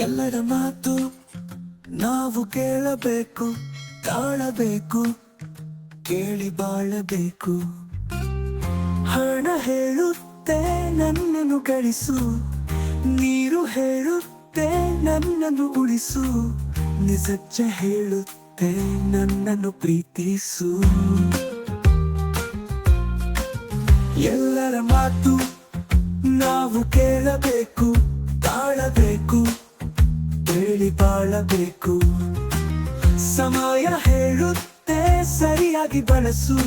ಎಲ್ಲರ ಮಾತು ನಾವು ಕೇಳಬೇಕು, ತಾಳಬೇಕು, ಕೇಳಿ ಬಾಳಬೇಕು. ಹಣ ಹೇಳುತ್ತೆ, ನನ್ನನ್ನು ಗಳಿಸು ನೀರು ಹೇಳುತ್ತೆ, ನನ್ನನ್ನು ಉಳಿಸು. ನಿಜಜ್ಜ ಹೇಳುತ್ತೆ, ನನ್ನನ್ನು ಪ್ರೀತಿಸು. ಎಲ್ಲರ ಮಾತು ನಾವು ಕೇಳಬೇಕು. ಬಾಳಬೇಕು. ಸಮಯ ಹೇಳುತ್ತೆ ಸರಿಯಾಗಿ ಬಳಸು.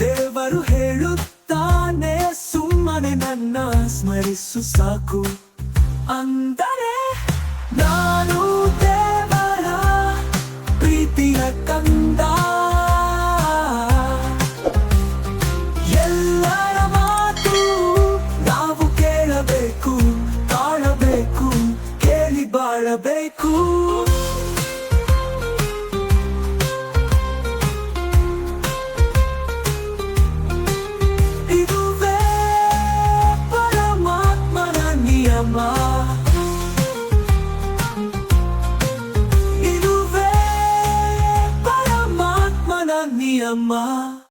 ದೇವರು ಹೇಳುತ್ತಾನೆ ಸುಮ್ಮನೆ ನನ್ನ ಸ್ಮರಿಸು ಸಾಕು. ಅಂದರೆ ಬಾಳಬೇಕು ಇದುವೇ ಪರಮಾತ್ಮನ ನಿಯಮ ಇದುವೇ ಪರಮಾತ್ಮನ ನಿಯಮ